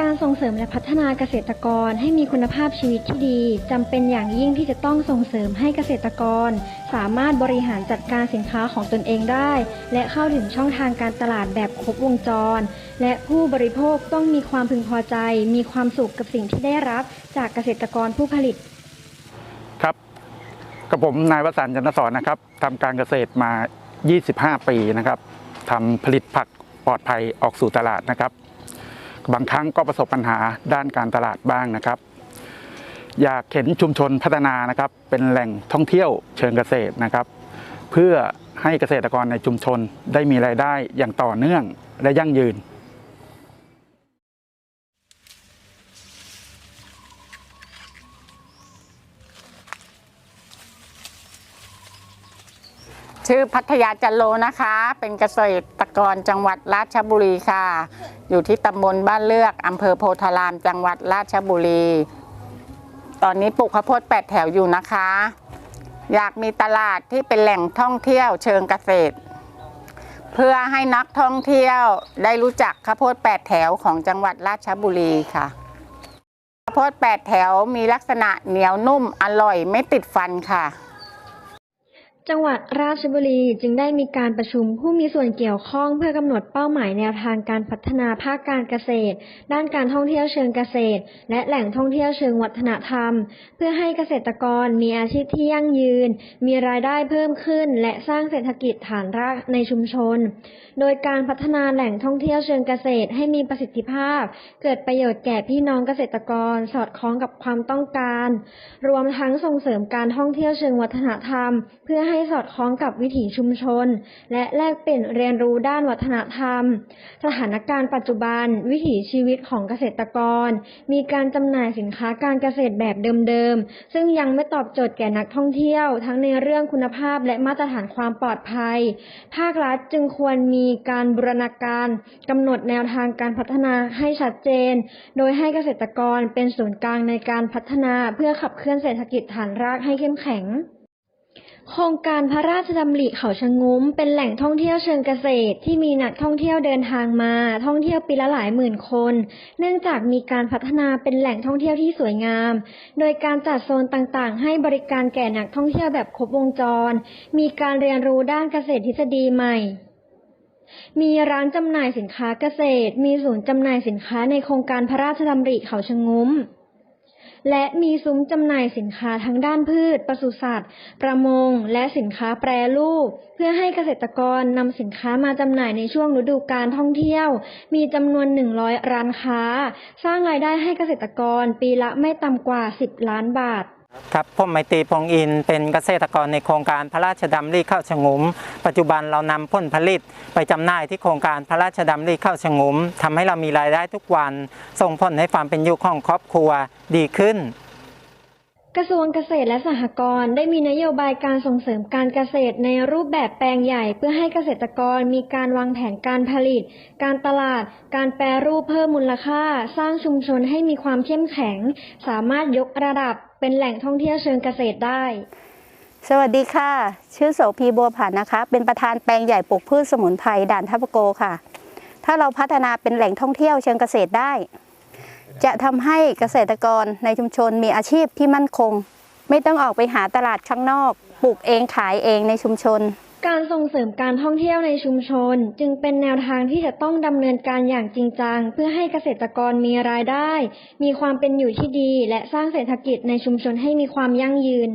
การส่งเสริมและพัฒนาเกษตรกรให้มีคุณภาพชีวิตที่ดีจำเป็นอย่างยิ่งที่จะต้องส่งเสริมให้เกษตรกร สามารถบริหารจัดการสินค้าของตนเองได้ และเข้าถึงช่องทางการตลาดแบบครบวงจร และผู้บริโภคต้องมีความพึงพอใจ มีความสุขกับสิ่งที่ได้รับ จากเกษตรกรผู้ผลิต ครับกับผมนายวสันต์จันทสอนนะครับทำการเกษตรมา 25 ปีนะครับทำผลิตผักปลอดภัยออกสู่ตลาดนะครับ บางครั้งก็ประสบปัญหาด้านการตลาดบ้างนะครับ อยากเห็นชุมชนพัฒนานะครับ เป็นแหล่งท่องเที่ยวเชิงเกษตรนะครับ เพื่อให้เกษตรกรในชุมชนได้มีรายได้อย่างต่อเนื่องและยั่งยืน ชื่อพัทยาจันโลนะคะ เป็นเกษตรกรจังหวัดราชบุรีค่ะ อยู่ที่ตำบลบ้านเลือกอำเภอโพธารามจังหวัดราชบุรี ตอนนี้ปลูกข้าวโพดแปดแถวอยู่นะคะ อยากมีตลาดที่เป็นแหล่งท่องเที่ยวเชิงเกษตร เพื่อให้นักท่องเที่ยวได้รู้จักข้าวโพดแปดแถวของจังหวัดราชบุรีค่ะข้าวโพดแปดแถวมีลักษณะเหนียวนุ่มอร่อยไม่ติดฟันค่ะ จังหวัดราชบุรีจึงได้มีการประชุมผู้มีส่วนเกี่ยวข้องเพื่อกำหนดเป้าหมายแนวทางการพัฒนาภาคการเกษตร ด้านการท่องเที่ยวเชิงเกษตร และแหล่งท่องเที่ยวเชิงวัฒนธรรม เพื่อให้เกษตรกรมีอาชีพที่ยั่งยืน มีรายได้เพิ่มขึ้น และสร้างเศรษฐกิจฐานรากในชุมชน โดยการพัฒนาแหล่งท่องเที่ยวเชิงเกษตรให้มีประสิทธิภาพ เกิดประโยชน์แก่พี่น้องเกษตรกรสอดคล้องกับความต้องการ รวมทั้งส่งเสริมการท่องเที่ยวเชิงวัฒนธรรม เพื่อให้สอดคล้องกับวิถีชุมชน และแลกเปลี่ยนเรียนรู้ด้านวัฒนธรรม สถานการณ์ปัจจุบัน วิถีชีวิตของเกษตรกร มีการจำหน่ายสินค้าการเกษตรแบบเดิมๆ ซึ่งยังไม่ตอบโจทย์แก่นักท่องเที่ยว ทั้งในเรื่องคุณภาพและมาตรฐานความปลอดภัย ภาครัฐจึงควรมีการบูรณาการกำหนดแนวทางการพัฒนาให้ชัดเจน โดยให้เกษตรกรเป็นศูนย์กลางในการพัฒนาเพื่อขับเคลื่อนเศรษฐกิจฐานรากให้เข้มแข็ง โครงการพระราชดำริเขาชะงุ้ม เป็นแหล่งท่องเที่ยวเชิงเกษตร ที่มีนักท่องเที่ยวเดินทางมา ท่องเที่ยวปีละหลายหมื่นคน เนื่องจากมีการพัฒนาเป็นแหล่งท่องเที่ยวที่สวยงาม โดยการจัดโซนต่างๆ ให้บริการแก่นักท่องเที่ยวแบบครบวงจร มีการเรียนรู้ด้านเกษตรทฤษฎีใหม่มีร้านจำหน่ายสินค้าเกษตร มีศูนย์จำหน่ายสินค้าในโครงการพระราชดำริเขาชะงุ้ม และมีซุ้มจำหน่ายสินค้าทั้งด้านพืช ปศุสัตว์ ประมง และสินค้าแปรรูป เพื่อให้เกษตรกรนำสินค้ามาจำหน่ายในช่วงฤดูการท่องเที่ยว มีจำนวน 100 ร้านค้า สร้างรายได้ให้เกษตรกรปีละไม่ต่ำกว่า 10 ล้านบาท ครับผมไมตรีพงอินเป็นเกษตรกรในโครงการพระราชดำริข้าวชงุม ปัจจุบันเรานำผลผลิตไปจำหน่ายที่โครงการพระราชดำริข้าวชงุมทำให้เรามีรายได้ทุกวัน ส่งผลให้ความเป็นอยู่ของครอบครัวดีขึ้น กระทรวงเกษตรและสหกรณ์ได้มีนโยบายการส่งเสริมการเกษตรในรูปแบบแปลงใหญ่ เพื่อให้เกษตรกรมีการวางแผนการผลิต การตลาด การแปรรูปเพิ่มมูลค่า สร้างชุมชนให้มีความเข้มแข็ง สามารถยกระดับ เป็นแหล่งท่องเที่ยวเชิงเกษตรได้ สวัสดีค่ะ ชื่อโสพีบัวผันนะคะ เป็นประธานแปลงใหญ่ปลูกพืชสมุนไพรด่านทับโกค่ะ ถ้าเราพัฒนาเป็นแหล่งท่องเที่ยวเชิงเกษตรได้ จะทำให้เกษตรกรในชุมชนมีอาชีพที่มั่นคง ไม่ต้องออกไปหาตลาดข้างนอก ปลูกเองขายเองในชุมชน การส่งเสริมการท่องเที่ยวในชุมชน จึงเป็นแนวทางที่จะต้องดำเนินการอย่างจริงจัง เพื่อให้เกษตรกรมีรายได้ มีความเป็นอยู่ที่ดี และสร้างเศรษฐกิจในชุมชนให้มีความยั่งยืน